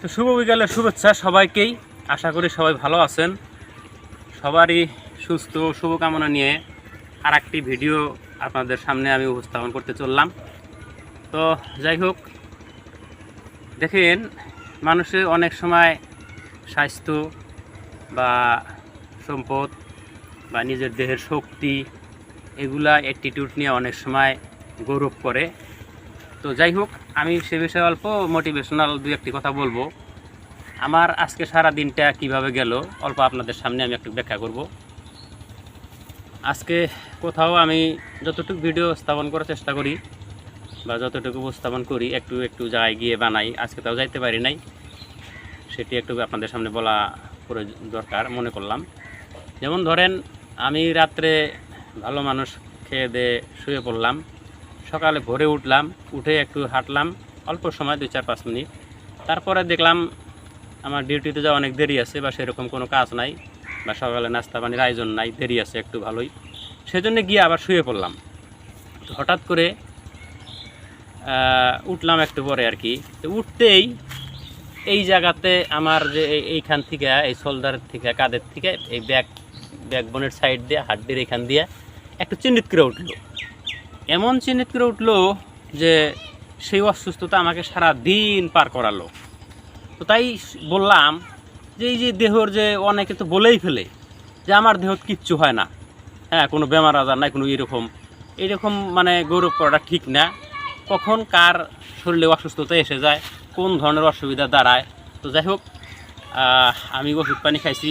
তো শুভ বিকালের শুভেচ্ছা সবাইকেই। আশা করি সবাই ভালো আছেন। সবারই সুস্থ শুভকামনা নিয়ে আর একটি ভিডিও আপনাদের সামনে আমি উপস্থাপন করতে চললাম। তো যাই হোক, দেখেন, মানুষের অনেক সময় স্বাস্থ্য বা সম্পদ বা নিজের দেহের শক্তি, এগুলা অ্যাটিটিউড নিয়ে অনেক সময় গৌরব করে। তো যাই হোক আমি সে বিষয়ে অল্প মোটিভেশনাল দু একটি কথা বলব। আমার আজকে সারা দিনটা কীভাবে গেল, অল্প আপনাদের সামনে আমি একটু ব্যাখ্যা করব। আজকে কোথাও আমি যতটুকু ভিডিও স্থাপন করার চেষ্টা করি বা যতটুকু উপস্থাপন করি, একটু একটু জায়গায় গিয়ে বানাই, আজকে তাও যাইতে পারি নাই। সেটি একটু আপনাদের সামনে বলা করে দরকার মনে করলাম। যেমন ধরেন, আমি রাত্রে ভালো মানুষ খেয়ে দিয়ে শুয়ে পড়লাম। সকালে ভোরে উঠলাম, উঠে একটু হাঁটলাম, অল্প সময়, দুই চার, পাঁচ মিনিট। তারপরে দেখলাম আমার ডিউটিতে যাওয়া অনেক দেরি আছে বা সেরকম কোনো কাজ নাই বা সকালে নাস্তা পানির আয়োজন নাই, দেরি আছে একটু ভালোই। সেজন্য গিয়ে আবার শুয়ে পড়লাম। হঠাৎ করে উঠলাম একটু পরে আর কি। তো উঠতেই এই জায়গাতে আমার যে এই- এইখান থেকে, এই শোল্ডার থেকে, কাঁধের থেকে, এই ব্যাক ব্যাকবোনের সাইড দিয়ে, হাড্ডির এখান দিয়ে একটু চিহ্নিত করে উঠল। এমন চিহ্নিত করে উঠল যে সেই অসুস্থতা আমাকে সারা দিন পার করালো। তো তাই বললাম যে এই যে দেহর যে অনেকে তো বলেই ফেলে যে আমার দেহ কিচ্ছু হয় না। হ্যাঁ কোনো বেমার আজার নাই, কোনো এরকম এরকম মানে গৌরব করাটা ঠিক না। কখন কার শরীরে অসুস্থতা এসে যায়, কোন ধরনের অসুবিধা দাঁড়ায়। তো যাই হোক আমি ওষুধ পানি খাইছি।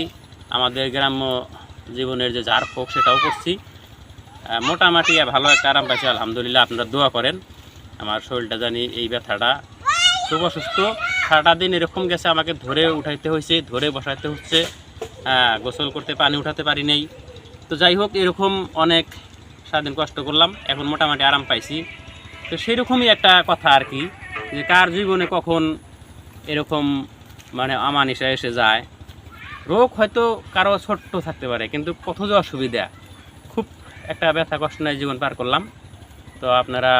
আমাদের গ্রাম্য জীবনের যে ঝাড় ফোক সেটাও করছি। মোটামুটি ভালো একটা আরাম পাইছি, আলহামদুলিল্লাহ। আপনারা দোয়া করেন। আমার শরীরটা জানি এই ব্যথাটা খুব অসুস্থ সারাটা দিন এরকম গেছে, আমাকে ধরে উঠাইতে হয়েছে ধরে বসাইতে হচ্ছে। গোসল করতে পানি উঠাতে পারি নেই। তো যাই হোক, এরকম অনেক সারাদিন কষ্ট করলাম, এখন মোটামুটি আরাম পাইছি। তো সেরকমই একটা কথা আর কি, যে কার জীবনে কখন এরকম মানে আমানিশা এসে যায়। রোগ হয়তো কারও ছোট্ট থাকতে পারে, কিন্তু কত যে অসুবিধা। একটা ব্যথা কষ্ট নিয়ে জীবন পার করলাম। তো আপনারা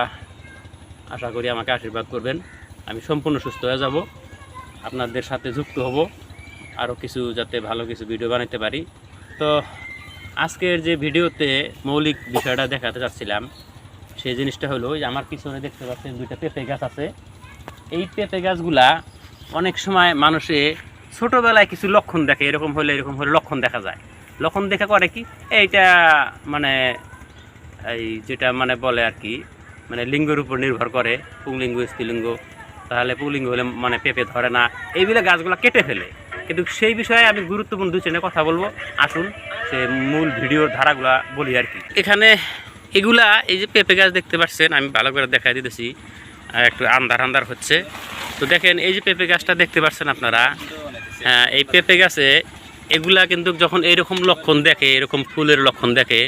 আশা করি আমাকে আশীর্বাদ করবেন। আমি সম্পূর্ণ সুস্থ হয়ে যাব। আপনাদের সাথে যুক্ত হব। আরও কিছু যাতে ভালো কিছু ভিডিও বানাতে পারি। তো আজকের যে ভিডিওতে মৌলিক বিষয়টা দেখাতে চাচ্ছিলাম, সেই জিনিসটা হলো যে আমার পিছনে দেখতে পাচ্ছেন দুইটা পেঁপে গাছ আছে। এই পেঁপে গাছগুলা অনেক সময় মানুষে ছোটোবেলায় কিছু লক্ষণ দেখে, এরকম হলে এরকম হলে লক্ষণ দেখা যায়। লক্ষণ দেখা করে কি? এইটা মানে এই যেটা মানে বলে আর কি মানে লিঙ্গের উপর নির্ভর করে, পুংলিঙ্গ, স্ত্রীলিঙ্গ। তাহলে পুংলিঙ্গ হলে মানে পেঁপে ধরে না। এইগুলো গাছগুলো কেটে ফেলে। কিন্তু সেই বিষয়ে আমি গুরুত্বপূর্ণ দুই চেনে কথা বলব। আসুন, সে মূল ভিডিওর ধারাগুলা বলি আর কি। এখানে এগুলা, এই যে পেঁপে গাছ দেখতে পাচ্ছেন, আমি ভালো করে দেখাই দিতেছি। একটু আন্ধার আন্ধার হচ্ছে। তো দেখেন, এই যে পেঁপে গাছটা দেখতে পাচ্ছেন আপনারা? হ্যাঁ এই পেঁপে গাছে এগুলা কিন্তু যখন এইরকম লক্ষণ দেখে, এরকম ফুলের লক্ষণ দেখে,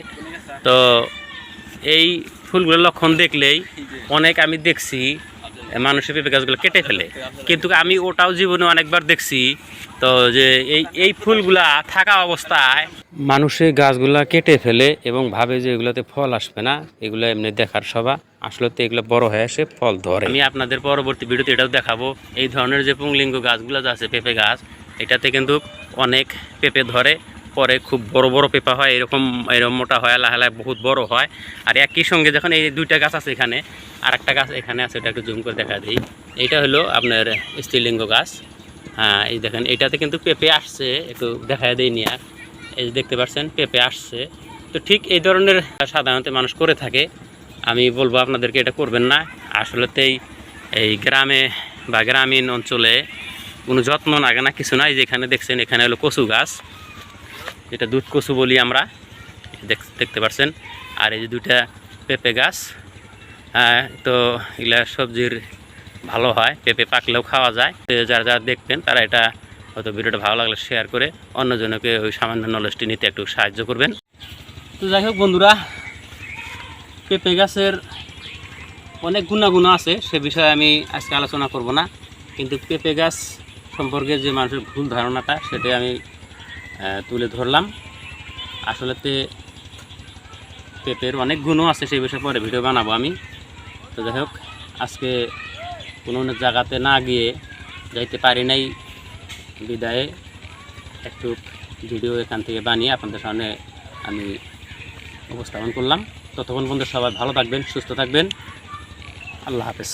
তো এই ফুলগুলোর লক্ষণ দেখলেই অনেক আমি দেখছি, মানুষের পেঁপে গাছগুলো কেটে ফেলে। কিন্তু আমি ওটাও জীবনে অনেকবার দেখছি, তো যে এই এই ফুলগুলা থাকা অবস্থায় মানুষের গাছগুলা কেটে ফেলে এবং ভাবে যে এগুলোতে ফল আসবে না, এগুলো এমনি দেখার সবা আসলে তো এগুলো বড় হয়ে আসে ফল ধরে। আমি আপনাদের পরবর্তী ভিডিওতে এটাও দেখাবো। এই ধরনের যে পুংলিঙ্গ গাছগুলো যে আছে, পেঁপে গাছ, এটাতে কিন্তু অনেক পেঁপে ধরে, পরে খুব বড় বড় পেঁপা হয়, এরকম এরকম মোটা হয়, লাহে লাহে বহুত বড় হয়। আর একই সঙ্গে যখন এই দুইটা গাছ আছে এখানে আর একটা গাছ এখানে আছে এটা একটু জুম করে দেখা দিই। এইটা হলো আপনার স্ত্রীলিঙ্গ গাছ। হ্যাঁ এই দেখেন, এইটাতে কিন্তু পেঁপে আসছে, একটু দেখা দেই নিয়ে। এই যে দেখতে পাচ্ছেন, পেঁপে আসছে। তো ঠিক এই ধরনের সাধারণত মানুষ করে থাকে। আমি বলব আপনাদেরকে এটা করবেন না। আসলেতেই এই গ্রামে বা গ্রামীণ অঞ্চলে কোনো যত্ন লাগে না কিছু নাই যেখানে দেখছেন এখানে হলো কচু গাছ। যেটা দুধ কচু বলি আমরা দেখ- দেখতে পাচ্ছেন আর এই যে দুইটা পেঁপে গাছ হ্যাঁ, তো এগুলা সবজির ভালো হয় পেঁপে পাকলেও খাওয়া যায়। যারা যারা দেখবেন তারা এটা হয়তো ভিডিওটা ভালো লাগলে শেয়ার করে অন্যজনকে ওই সামান্য নলেজটি নিতে একটু সাহায্য করবেন। তো যাই হোক বন্ধুরা পেঁপে গাছের অনেক গুণাগুণ আছে সে বিষয়ে আমি আজকে আলোচনা করব না। কিন্তু পেঁপে গাছ সম্পর্কে যে মানুষের ভুল ধারণাটা, সেটাই আমি তুলে ধরলাম। আসলেতে পেঁপের অনেক গুণও আছে, সেই বিষয়ে পরে ভিডিও বানাবো আমি। তো যাই হোক, আজকে কোনো জায়গাতে না গিয়ে যাইতে পারি নাই। বিদায়ে একটু ভিডিও এখান থেকে বানিয়ে আপনাদের সামনে আমি উপস্থাপন করলাম। ততক্ষণ পর্যন্ত সবাই ভালো থাকবেন, সুস্থ থাকবেন। আল্লাহ হাফেজ।